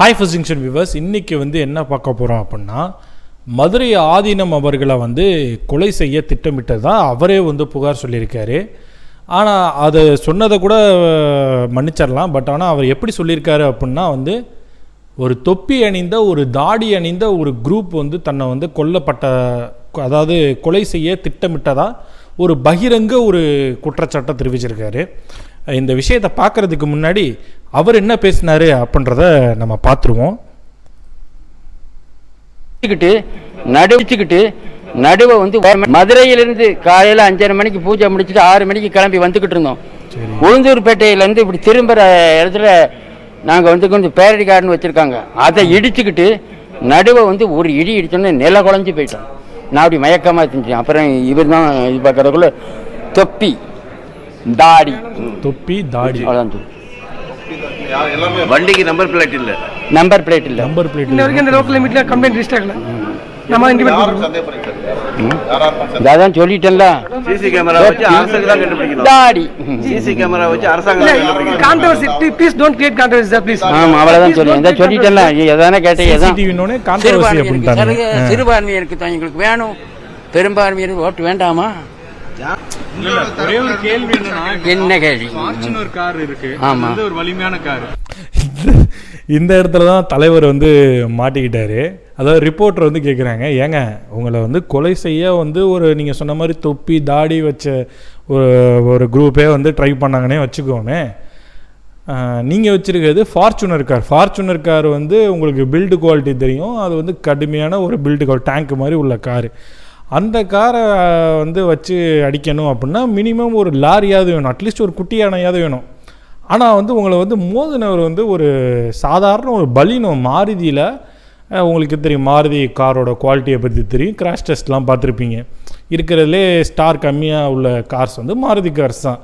Hi ஃபிசிங்ஷன் viewers இன்றைக்கி வந்து என்ன பார்க்க போகிறோம் அப்படின்னா மதுரை ஆதீனம் அவர்களை வந்து கொலை செய்ய திட்டமிட்டதாக அவரே வந்து புகார் சொல்லியிருக்காரு. ஆனால் அது சொன்னதை கூட மன்னிச்சிடலாம். பட் ஆனால் அவர் எப்படி சொல்லியிருக்காரு அப்படின்னா வந்து ஒரு தொப்பி அணிந்த ஒரு தாடி அணிந்த ஒரு குரூப் வந்து தன்னை வந்து கொல்லப்பட்ட அதாவது கொலை செய்ய திட்டமிட்டதாக ஒரு பகிரங்க ஒரு குற்றச்சாட்டை தெரிவிச்சிருக்காரு. இந்த விஷயத்தை பார்க்கறதுக்கு முன்னாடி அவர் என்ன பேசினாரு அப்படின்றத நம்ம பார்த்துருவோம். வச்சுக்கிட்டு நடுவிச்சுக்கிட்டு நடுவை வந்து மதுரையிலிருந்து காலையில் அஞ்சரை மணிக்கு பூஜை முடிச்சுட்டு ஆறு மணிக்கு கிளம்பி வந்துக்கிட்டு இருந்தோம். உளுந்தூர்பேட்டையிலேருந்து இப்படி திரும்புகிற இடத்துல நாங்கள் வந்து கொஞ்சம் பேரடி கார்டன் வச்சுருக்காங்க. அதை இடிச்சுக்கிட்டு நடுவை வந்து ஒரு இடி இடிச்சோன்னே நில குழஞ்சி போயிட்டோம். நான் அப்படி மயக்கமாக செஞ்சேன் அப்புறம் இவர் தான் இது பார்க்குறதுக்குள்ள தொப்பி. தாடி. தொப்பி தாடி. அவ்வளோதான். வண்டிக்கு நம்பர் பிளேட் இல்ல. நம்பர் பிளேட் இல்லை. நம்பர் பிளேட் இன்ன வரைக்கும் இந்த லோக்கல் லிமிட்ல கம்ப்ளைண்ட் ரிஜிஸ்டர் ஆகல. நம்ம இன்டிமேட் பண்றோம் அதான் சொல்லிட்டேன்ல. சிசி கேமரா வச்சு அரசாங்கம் தான் கண்டுபிடிக்கணும். தாடி. சிசி கேமரா வச்சு அரசாங்கம் தான் கண்டுபிடிக்கணும். Controversy please don't create controversy please ஆமா அவ்வளவுதான் சொல்லுவேன் இதான் சொல்லிட்டேன்ல. எதானே கேட்டேன் எதான் சிசிடிவினோடனே கான்ட்ரவர்சி அப்படின்ட்டாங்க சிறுபான்மையருக்கு தான் எங்களுக்கு வேணும். பெரும்பான்மையருக்கு ஓட்டு வேண்டாமா? ஒரே ஒரு கேள்வி என்னன்னா என்ன கேள்வி? ஃபார்ச்சுனர் கார் இருக்கு. ஆமா. ஒரு வலிமையான கார் இந்த- இடத்துல தான் தலைவர் வந்து மாட்டிக்கிட்டாரு. அதாவது ரிப்போர்ட்டர் வந்து கேட்குறாங்க ஏங்க உங்களை வந்து கொலை செய்ய வந்து ஒரு நீங்கள் சொன்ன மாதிரி தொப்பி தாடி வச்ச ஒரு ஒரு குரூப்பே வந்து ட்ரை பண்ணாங்கன்னே வச்சுக்கோமே. நீங்கள் வச்சுருக்கிறது ஃபார்ச்சுனர் கார் ஃபார்ச்சுனர் கார் வந்து உங்களுக்கு பில்டு குவாலிட்டி தெரியும். அது வந்து கடுமையான ஒரு பில்டு குவால் டேங்க் மாதிரி உள்ள காரு அந்த காரை வந்து வச்சு அடிக்கணும் அப்படின்னா மினிமம் ஒரு லாரியாவது வேணும். அட்லீஸ்ட் ஒரு குட்டி யானையாவது வேணும். ஆனால் வந்து உங்களை வந்து மோதினவர் வந்து ஒரு சாதாரண ஒரு பலினோ மாருதியில் உங்களுக்கு தெரியும் மாருதி காரோட குவாலிட்டியை பற்றி தெரியும். கிராஷ் டெஸ்ட்லாம் பார்த்துருப்பீங்க. இருக்கிறதுலே ஸ்டார் கம்மியாக உள்ள கார்ஸ் வந்து மாருதி கார்ஸ் தான்.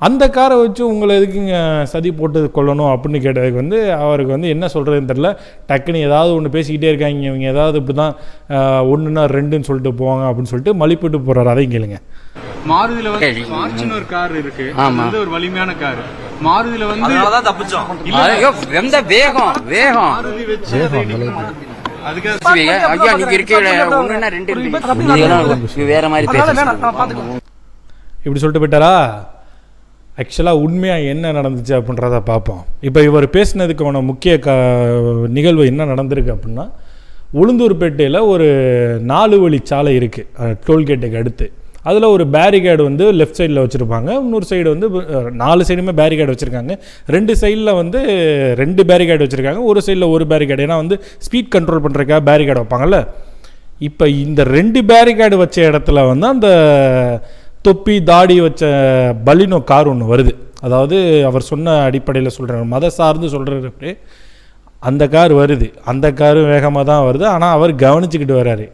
அந்த காரை வச்சு உங்களை எதுக்குங்க சதி போட்டு கொல்லணும் அப்படின்னு கேட்டதுக்கு வந்து அவருக்கு வந்து என்ன சொல்கிறதுன்னு தெரில டக்குன்னு ஏதாவது ஒன்று பேசிக்கிட்டே இருக்காங்க. இவங்க ஏதாவது இப்படி தான் ஒன்றுனா ரெண்டுன்னு சொல்லிட்டு போவாங்க அப்படின்னு சொல்லிட்டு மலிப்பிட்டு போகிறாரு அதையும் கேளுங்க. மாருதியில வந்து. ஃபார்ச்சுனர் கார் இருக்கு. வந்து ஒரு வலிமையான கார் மாருதியில வந்து ஐயோ எந்த வேகம் வேகம். மாருதி வச்சு அதுக்கு ஐயா நீங்க ஒண்ணுன்னா ரெண்டு வேற மாதிரி இப்படி சொல்லிட்டு போயிட்டாரா? ஆக்சுவலாக உண்மையாக என்ன நடந்துச்சு அப்படின்றத பார்ப்போம். இப்போ இவர் பேசினதுக்கான முக்கிய க நிகழ்வு என்ன நடந்திருக்கு அப்படின்னா உளுந்தூர்பேட்டையில் ஒரு நாலு வழி சாலை இருக்குது டோல்கேட்டுக்கு அடுத்து. அதில் ஒரு பேரிகேடு வந்து லெஃப்ட் சைடில் வச்சுருப்பாங்க இன்னொரு சைடு வந்து நாலு சைடுமே பேரிகேடு வச்சுருக்காங்க. ரெண்டு சைடில் வந்து ரெண்டு பேரிகேடு வச்சுருக்காங்க ஒரு சைடில் ஒரு பேரிகேடு ஏன்னா வந்து ஸ்பீட் கண்ட்ரோல் பண்ணுறதுக்காக பேரிகேடு வைப்பாங்கல்ல. இப்போ இந்த ரெண்டு பேரிகேடு வச்ச இடத்துல வந்து அந்த தொப்பி தாடி வச்ச பலினோ கார் ஒன்று வருது. அதாவது அவர் சொன்ன அடிப்படையில் சொல்கிறார் மத சார்ந்து சொல்கிறாரு அந்த கார் வருது. அந்த காரும் வேகமாக தான் வருது. ஆனால் அவர் கவனிச்சுக்கிட்டு வர்றாரு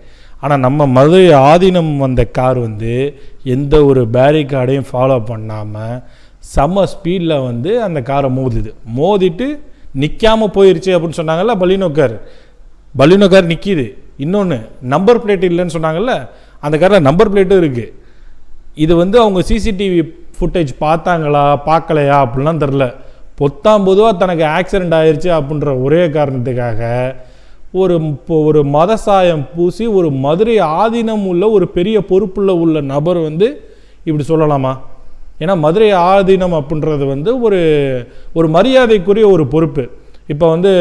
ஆனால் நம்ம மதுரை ஆதீனம் வந்த கார் வந்து எந்த ஒரு பேரிகார்டையும் ஃபாலோ பண்ணாமல் செம்ம ஸ்பீடில் வந்து அந்த காரை மோதுது. மோதிட்டு நிற்காம போயிடுச்சு அப்படின்னு சொன்னாங்கல்ல பலினோ கார். பலினோ கார் நிற்கிது இன்னொன்று நம்பர் பிளேட் இல்லைன்னு சொன்னாங்கல்ல? அந்த காரில் நம்பர் பிளேட்டும் இருக்குது இது வந்து அவங்க சிசிடிவி ஃபுட்டேஜ் பார்த்தாங்களா பார்க்கலையா அப்படிலாம் தெரில. பொத்தாம் பொதுவாக தனக்கு ஆக்சிடெண்ட் ஆயிடுச்சு அப்படின்ற ஒரே காரணத்துக்காக ஒரு இப்போ ஒரு மத சாயம் பூசி ஒரு மதுரை ஆதீனம் உள்ள ஒரு பெரிய பொறுப்புள்ள உள்ள நபர் வந்து இப்படி சொல்லலாமா? ஏன்னா மதுரை ஆதீனம் அப்படின்றது வந்து ஒரு ஒரு மரியாதைக்குரிய ஒரு பொறுப்பு. இப்போ வந்து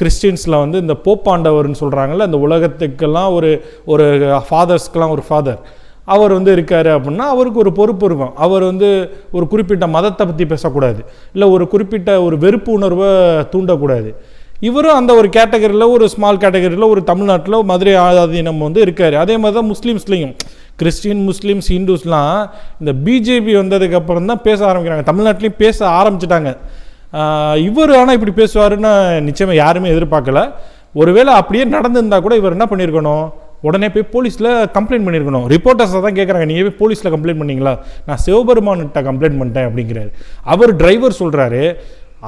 கிறிஸ்டின்ஸில் வந்து இந்த போப்பாண்டவர்னு சொல்கிறாங்கல்ல இந்த உலகத்துக்கெல்லாம் ஒரு ஒரு ஃபாதர்ஸ்க்கெலாம் ஒரு ஃபாதர் அவர் வந்து இருக்கார் அப்படின்னா அவருக்கு ஒரு பொறுப்பு இருக்கும். அவர் வந்து ஒரு குறிப்பிட்ட மதத்தை பற்றி பேசக்கூடாது. இல்லை ஒரு குறிப்பிட்ட ஒரு வெறுப்பு உணர்வை தூண்டக்கூடாது. இவரும் அந்த ஒரு கேட்டகரியில் ஒரு ஸ்மால் கேட்டகரியில் ஒரு தமிழ்நாட்டில் மதுரை ஆதாதீனம் வந்து இருக்கார். அதே மாதிரி தான் முஸ்லீம்ஸ்லேயும். கிறிஸ்டின் முஸ்லீம்ஸ் ஹிந்துஸ்லாம் இந்த பிஜேபி வந்ததுக்கப்புறம் தான் பேச ஆரம்பிக்கிறாங்க. தமிழ்நாட்டிலையும் பேச ஆரம்பிச்சிட்டாங்க. இவர் ஆனால் இப்படி பேசுவாருன்னு நிச்சயமாக யாருமே எதிர்பார்க்கல. ஒருவேளை அப்படியே நடந்திருந்தால் கூட இவர் என்ன பண்ணியிருக்கணும் உடனே போய் போலீஸில் கம்ப்ளைண்ட் பண்ணியிருக்கணும். ரிப்போர்ட்டர்ஸை தான் கேட்குறாங்க நீங்கள் போய் போலீஸில் கம்ப்ளைண்ட் பண்ணிங்களா? நான் சிவபெருமான்கிட்ட கம்ப்ளைண்ட் பண்ணிட்டேன் அப்படிங்கிறாரு. அவர் டிரைவர் சொல்கிறாரு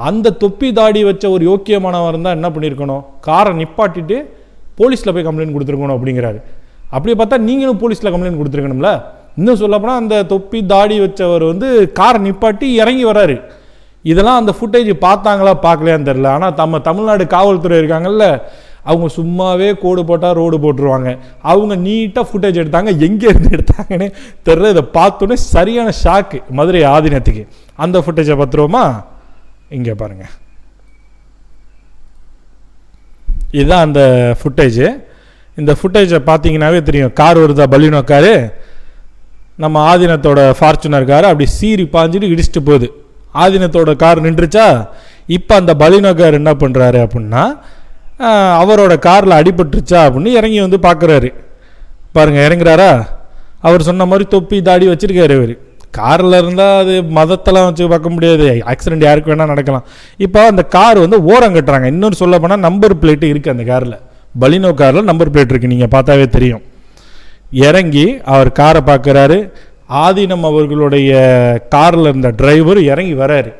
அந்த தொப்பி தாடி வச்ச ஒரு யோக்கியமானவர் இருந்தால் என்ன பண்ணியிருக்கணும் காரை நிப்பாட்டிட்டு போலீஸில் போய் கம்ப்ளைண்ட் கொடுத்துருக்கணும் அப்படிங்கிறாரு. அப்படி பார்த்தா நீங்களும் போலீஸில் கம்ப்ளைண்ட் கொடுத்துருக்கணும்ல? இன்னும் சொல்லப்போனால் அந்த தொப்பி தாடி வச்சவர் வந்து காரை நிப்பாட்டி இறங்கி வராரு இதெல்லாம் அந்த ஃபுட்டேஜ் பார்த்தாங்களா பார்க்கலையான்னு தெரில ஆனால் நம்ம தமிழ்நாடு காவல்துறை இருக்காங்கல்ல அவங்க சும்மாவே கோடு போட்டால் ரோடு போட்டுருவாங்க. அவங்க நீட்டாக ஃபுட்டேஜ் எடுத்தாங்க. எங்கே இருந்து எடுத்தாங்கன்னு தெரில. இதை பார்த்தோன்னே சரியான ஷாக்கு மதுரை ஆதீனத்துக்கு. அந்த ஃபுட்டேஜை பார்த்துருவோமா? இங்கே பாருங்கள் இதுதான் அந்த ஃபுட்டேஜு இந்த ஃபுட்டேஜை பார்த்தீங்கன்னாவே தெரியும். கார் வருதா? பலினோ காரு நம்ம ஆதீனத்தோட ஃபார்ச்சுனர் கார் அப்படி சீறி பாஞ்சிட்டு இடிச்சிட்டு போகுது. ஆதீனத்தோட கார் நின்றுச்சா? இப்போ அந்த பலினோ கார் என்ன பண்ணுறாரு அப்படின்னா அவரோட காரில் அடிபட்டுருச்சா அப்படின்னு இறங்கி வந்து பார்க்குறாரு. பாருங்க இறங்குறாரா? அவர் சொன்ன மாதிரி தொப்பி தாடி வச்சுருக்காரு இவர். காரில் இருந்தால் அது மதத்தெல்லாம் வச்சு பார்க்க முடியாது. ஆக்சிடென்ட் யாருக்கு வேணால் நடக்கலாம். இப்போ அந்த கார் வந்து ஓரம் கட்டுறாங்க. இன்னொரு சொல்ல போனால் நம்பர் பிளேட்டு இருக்குது அந்த காரில். பலினோ காரில் நம்பர் பிளேட் இருக்குது நீங்கள் பார்த்தாவே தெரியும். இறங்கி அவர் காரை பார்க்குறாரு. ஆதீனம் அவர்களுடைய காரில் இருந்த டிரைவர் இறங்கி வராரு.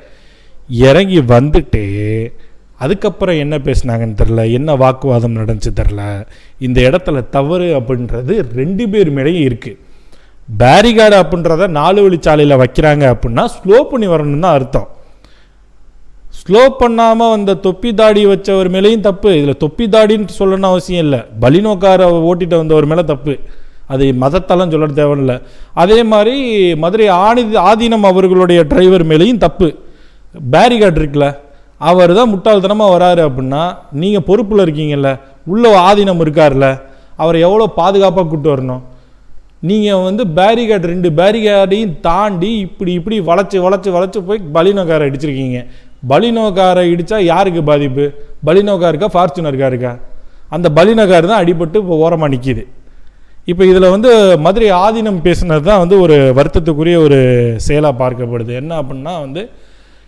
இறங்கி வந்துட்டு அதுக்கப்புறம் என்ன பேசுனாங்கன்னு தெரில என்ன வாக்குவாதம் நடந்துச்சு தெரில இந்த இடத்துல தவறு அப்படின்றது ரெண்டு பேர் மேலேயும் இருக்குது பேரிகார்டு அப்படின்றத நாலு வழிச்சாலையில் வைக்கிறாங்க அப்படின்னா ஸ்லோ பண்ணி வரணும்னு தான் அர்த்தம். ஸ்லோ பண்ணாமல் வந்த தொப்பி தாடி வச்சவர் மேலேயும் தப்பு. இதில் தொப்பி தாடின்னு சொல்லணும்னு அவசியம் இல்லை. பலினோக்காரை ஓட்டிட்டு வந்தவர் மேலே தப்பு. அது மதத்தெல்லாம் சொல்ல தேவையில்லை. அதே மாதிரி மதுரை ஆணி ஆதீனம் அவர்களுடைய டிரைவர் மேலேயும் தப்பு. பேரிகார்டு இருக்குல்ல? அவர் தான் முட்டாள்தனமாக வராரு அப்படின்னா நீங்கள் பொறுப்பில் இருக்கீங்கல்ல உள்ள ஆதீனம் இருக்கார்ல அவரை எவ்வளோ பாதுகாப்பாக கூப்பிட்டு வரணும்? நீங்கள் வந்து பேரிகார்டு ரெண்டு பேரிகார்டையும் தாண்டி இப்படி இப்படி வளைச்சி வளைச்சி வளைச்சி போய் பலினோக்காரை அடிச்சிருக்கீங்க பலினோக்காரை இடித்தா யாருக்கு பாதிப்பு? பலினோக்கா இருக்கா ஃபார்ச்சுனர் இருக்கா அந்த பலினோக்கார் தான் அடிபட்டு இப்போ ஓரமாக நிற்கிது இப்போ இதில் வந்து மதுரை ஆதீனம் பேசுனது தான் வந்து ஒரு வருத்தத்துக்குரிய ஒரு செயலாக பார்க்கப்படுது. என்ன அப்படின்னா வந்து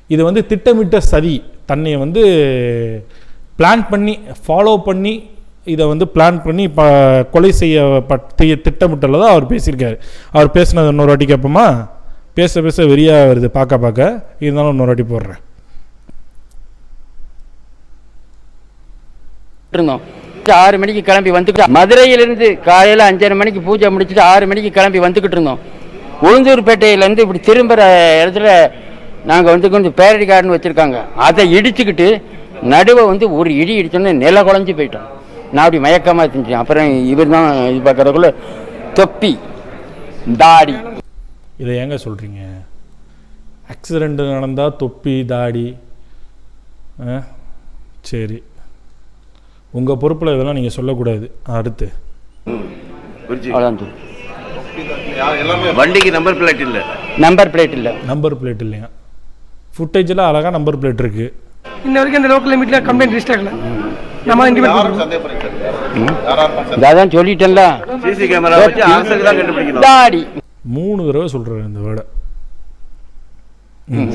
இது வந்து திட்டமிட்ட சதி. தன்னை வந்து பிளான் பண்ணி ஃபாலோ பண்ணி இதை வந்து பிளான் பண்ணி இப்போ கொலை செய்யப்பட்ட திட்டமிட்டல தான் அவர் பேசியிருக்காரு. அவர் பேசினது இன்னொரு வாட்டி கேட்போமா? பேச பேச வெறியாக வருது பார்க்க பார்க்க. இருந்தாலும் இன்னொரு வாட்டி போடுறேன். இருந்தோம். ஆறு மணிக்கு கிளம்பி வந்துக்கிட்டு மதுரையிலிருந்து காலையில் அஞ்சரை மணிக்கு பூஜை முடிச்சுட்டு ஆறு மணிக்கு கிளம்பி வந்துக்கிட்டு இருந்தோம். உளுந்தூர்பேட்டையிலேருந்து இப்படி திரும்புகிற இடத்துல நாங்கள் வந்து கொஞ்சம் பேரடி கார்டன் வச்சுருக்காங்க. அதை இடிச்சுக்கிட்டு நடுவை வந்து ஒரு இடி இடிச்சோன்னே நில குழஞ்சி போயிட்டோம். நான் அப்படி மயக்கமாக செஞ்சேன் அப்புறம் இவர் தான் இது பார்க்குறதுக்குள்ள தொப்பி தாடி. இதை ஏங்க சொல்கிறீங்க ஆக்சிடெண்ட் நடந்தால் தொப்பி தாடி. ஆ? சரி. உங்கள் பொறுப்பில் இதெல்லாம் நீங்கள் சொல்லக்கூடாது. அடுத்து. வண்டிக்கு நம்பர் பிளேட் இல்ல. நம்பர் பிளேட் இல்லை. நம்பர் பிளேட் இல்லையா? ஃபுட்டேஜில் அழகாக நம்பர் பிளேட் இருக்குது இன்ன வரைக்கும் இந்த லோக்கல் லிமிட்ல கம்ப்ளைண்ட் ரிஜிஸ்டர் ஆகல நம்ம பண்ணுறோம் அதான் சொல்லிட்டேன்ல. சிசி கேமரா வச்சு அரசுக்கு தான் கண்டுபிடிக்கணும். தாடி மூணு தடவை சொல்கிறாரு இந்த வேர்டை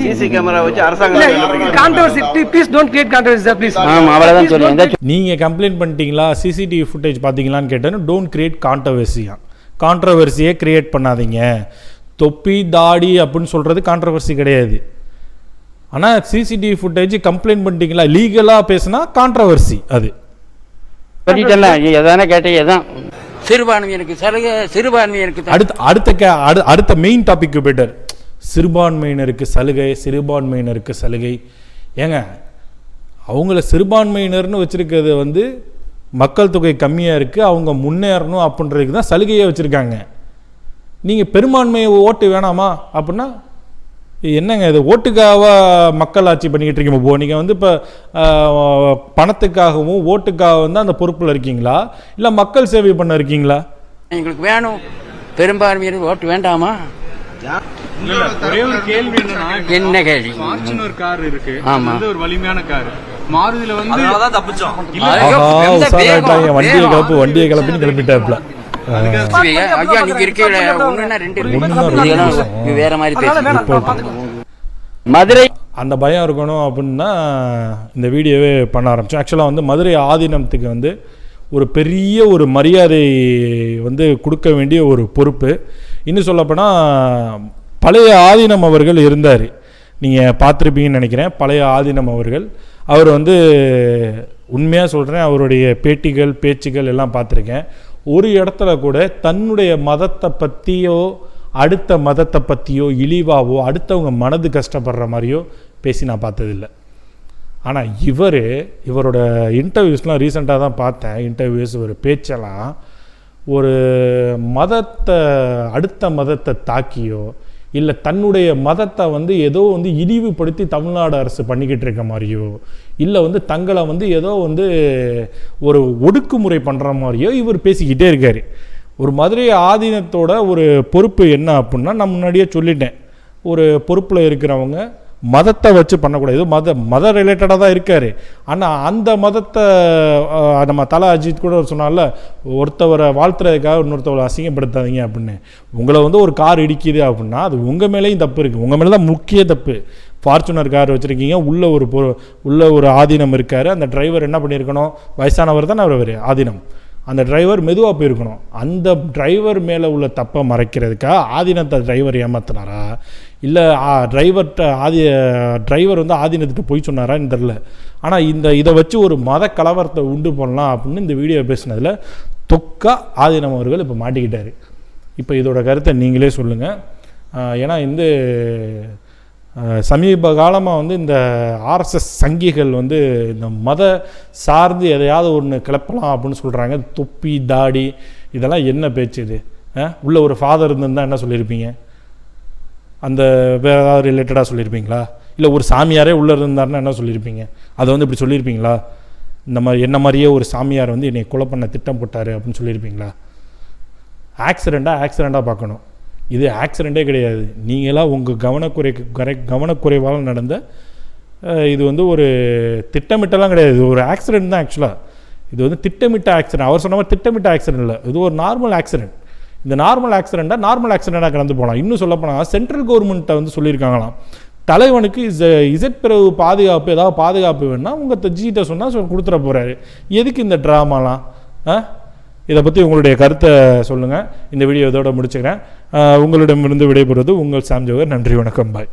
சிசி கேமரா வச்சு அரசாங்கம் controversy please don't create controversy sir please ஆமாம் அவ்வளோதான் சொல்லி எந்த நீங்கள் கம்ப்ளைண்ட் பண்ணிட்டீங்களா? சிசிடிவி ஃபுட்டேஜ் பார்த்தீங்களான்னு கேட்டேன்னு டோன்ட் கிரியேட் கான்ட்ரவர்சியா கான்ட்ரவர்சியே கிரியேட் பண்ணாதீங்க. தொப்பி தாடி அப்படின்னு சொல்கிறது கான்ட்ரவர்சி கிடையாது. ஆனால் சிசிடிவி ஃபுட்டேஜ் கம்ப்ளைண்ட் பண்ணிட்டீங்களா? லீகலாக பேசுனா கான்ட்ரவர்சி அது. எதானே கேட்டீங்க எதான்? சிறுபான்மையனுக்கு சலுகை சிறுபான்மையனுக்கு த- அடுத்த அடுத்த கே அடு அடுத்த மெயின் டாபிக் பெட்டர் சிறுபான்மையினருக்கு சலுகை சிறுபான்மையினருக்கு சலுகை. ஏங்க அவங்கள சிறுபான்மையினர்னு வச்சுருக்கிறது வந்து மக்கள் தொகை கம்மியாக இருக்குது அவங்க முன்னேறணும் அப்படின்றதுக்கு தான் சலுகையை வச்சுருக்காங்க. நீங்கள் பெரும்பான்மையை ஓட்டு வேணாமா? அப்படின்னா என்னங்க இது? ஓட்டுக்காக மக்கள் ஆட்சி பண்ணிக்கிட்டு இருக்கீங்க இப்போ நீங்கள் வந்து இப்போ பணத்துக்காகவும் ஓட்டுக்காகவும் தான் அந்த பொறுப்பில் இருக்கீங்களா? இல்லை மக்கள் சேவை பண்ண இருக்கீங்களா? எங்களுக்கு வேணும். பெரும்பான்மையினர் ஓட்டு வேண்டாமா? ஒரே ஒரு என்ன கேள்வி? ஃபார்ச்சுனர் கார் இருக்கு. ஆமா. ஒரு வலிமையான கார் மாருதியில வந்து வண்டியை. கிளப்பு வண்டியை கிளப்பின்னு கிளப்பிட்டாப்ல ஐயா, நீங்க இருக்கீங்களே? ஒண்ணுன்னா ரெண்டு வேற மதுரை அந்த பயம் இருக்கணும் அப்படின்னா இந்த வீடியோவே பண்ண ஆரம்பித்தோம் ஆக்சுவலாக வந்து மதுரை ஆதீனத்துக்கு வந்து ஒரு பெரிய ஒரு மரியாதை வந்து கொடுக்க வேண்டிய ஒரு பொறுப்பு. இன்னும் சொல்லப்போனால் பழைய ஆதீனம் அவர்கள் இருந்தார். நீங்கள் பார்த்துருப்பீங்கன்னு நினைக்கிறேன். பழைய ஆதீனம் அவர்கள். அவர் வந்து உண்மையாக சொல்கிறேன் அவருடைய பேட்டிகள் பேச்சுகள் எல்லாம் பார்த்துருக்கேன். ஒரு இடத்துல கூட தன்னுடைய மதத்தை பற்றியோ அடுத்த மதத்தை பற்றியோ இழிவாவோ அடுத்தவங்க மனது கஷ்டப்படுற மாதிரியோ பேசி நான் பார்த்ததில்ல. ஆனால் இவர் இவரோட இன்டர்வியூஸ்லாம் ரீசெண்டாக தான் பார்த்தேன். இன்டர்வியூஸ் ஒரு பேச்செல்லாம் ஒரு மதத்தை அடுத்த மதத்தை தாக்கியோ இல்லை தன்னுடைய மதத்தை வந்து ஏதோ வந்து இழிவுபடுத்தி தமிழ்நாடு அரசு பண்ணிக்கிட்டு இருக்க மாதிரியோ இல்லை வந்து தங்களை வந்து ஏதோ வந்து ஒரு ஒடுக்குமுறை பண்ணுற மாதிரியோ இவர் பேசிக்கிட்டே இருக்கார். ஒரு மதுரை ஆதீனத்தோட ஒரு பொறுப்பு என்ன அப்படின்னா நான் முன்னாடியே சொல்லிட்டேன். ஒரு பொறுப்பில் இருக்கிறவங்க மதத்தை வச்சு பண்ணக்கூடாது. மத மத ரிலேட்டடாக தான் இருக்கார். ஆனால் அந்த மதத்தை நம்ம தலை அஜித் கூட சொன்னால ஒருத்தவரை வாழ்த்துறதுக்காக இன்னொருத்தவரை அசிங்கப்படுத்தாதீங்க அப்படின்னு. உங்களை வந்து ஒரு கார் இடிக்குது அப்படின்னா அது உங்கள் மேலேயும் தப்பு இருக்குது உங்கள் மேலே தான் முக்கிய தப்பு. ஃபார்ச்சுனர் கார் வச்சுருக்கீங்க உள்ளே ஒரு பொ உள்ள ஒரு ஆதீனம் இருக்கார். அந்த டிரைவர் என்ன பண்ணியிருக்கணும்? வயசானவர் தானே அவர் ஆதீனம். அந்த டிரைவர் மெதுவாக போயிருக்கணும். அந்த டிரைவர் மேலே உள்ள தப்பை மறைக்கிறதுக்காக ஆதீனத்தை டிரைவர் ஏமாத்தினாரா? இல்லை டிரைவர்கிட்ட ஆதி டிரைவர் வந்து ஆதீனத்துக்கு போய் சொன்னாரான்னு தெரில ஆனால் இந்த இதை வச்சு ஒரு மத கலவரத்தை உண்டு பண்ணலாம் அப்படின்னு இந்த வீடியோ பேசினதில் தொக்கா ஆதீனம் அவர்கள் இப்போ மாட்டிக்கிட்டார். இப்போ இதோட கருத்தை நீங்களே சொல்லுங்கள் ஏன்னா இந்த சமீப காலமாக வந்து இந்த ஆர்எஸ்எஸ் சங்கிகள் வந்து இந்த மத சார்ந்து எதையாவது ஒன்று கிளப்பலாம் அப்படின்னு சொல்கிறாங்க தொப்பி தாடி இதெல்லாம் என்ன பேச்சு இது? உள்ள ஒரு ஃபாதர் இருந்திருந்தால் என்ன சொல்லியிருப்பீங்க அந்த வேறு ஏதாவது ரிலேட்டடாக சொல்லியிருப்பீங்களா இல்லை ஒரு சாமியாரே உள்ளே இருந்தாருன்னா என்ன சொல்லியிருப்பீங்க அதை வந்து இப்படி சொல்லியிருப்பீங்களா இந்த மாதிரி என்ன மாதிரியே ஒரு சாமியார் வந்து என்னை கொலை பண்ண திட்டம் போட்டார் அப்படின்னு சொல்லியிருப்பீங்களா ஆக்சிடெண்ட்டாக ஆக்சிடெண்ட்டாக பார்க்கணும். இது ஆக்சிடெண்ட்டே கிடையாது. நீங்களாம் உங்கள் கவனக்குறை கரை கவனக்குறைவால் நடந்த இது வந்து ஒரு திட்டமிட்டலாம் கிடையாது. இது ஒரு ஆக்சிடெண்ட் தான் ஆக்சுவலாக இது வந்து திட்டமிட்ட ஆக்சிடென்ட் அவர் சொன்ன மாதிரி திட்டமிட்ட ஆக்சிடென்ட் இல்லை. இது ஒரு நார்மல் ஆக்சிடென்ட் இந்த நார்மல் ஆக்சிடெண்ட்டாக நார்மல் ஆக்சிடெண்ட்டாக கடந்து போகலாம். இன்னும் சொல்ல போனால் சென்ட்ரல் கவர்மெண்ட்டை வந்து சொல்லியிருக்காங்களாம். தலைவனுக்கு இஸ் இசட் பிறகு பாதுகாப்பு ஏதாவது பாதுகாப்பு வேணுன்னா உங்கள் ஜிகிட்ட சொன்னால் சொல் கொடுத்துட போகிறாரு எதுக்கு இந்த ட்ராமாலாம் ஆ இதை பற்றி உங்களுடைய கருத்தை சொல்லுங்கள் இந்த வீடியோ இதோட முடிச்சுக்கிறேன். உங்களிடமிருந்து விடைபெறுவது உங்கள் சாம் ஜோகர். நன்றி வணக்கம். பாய்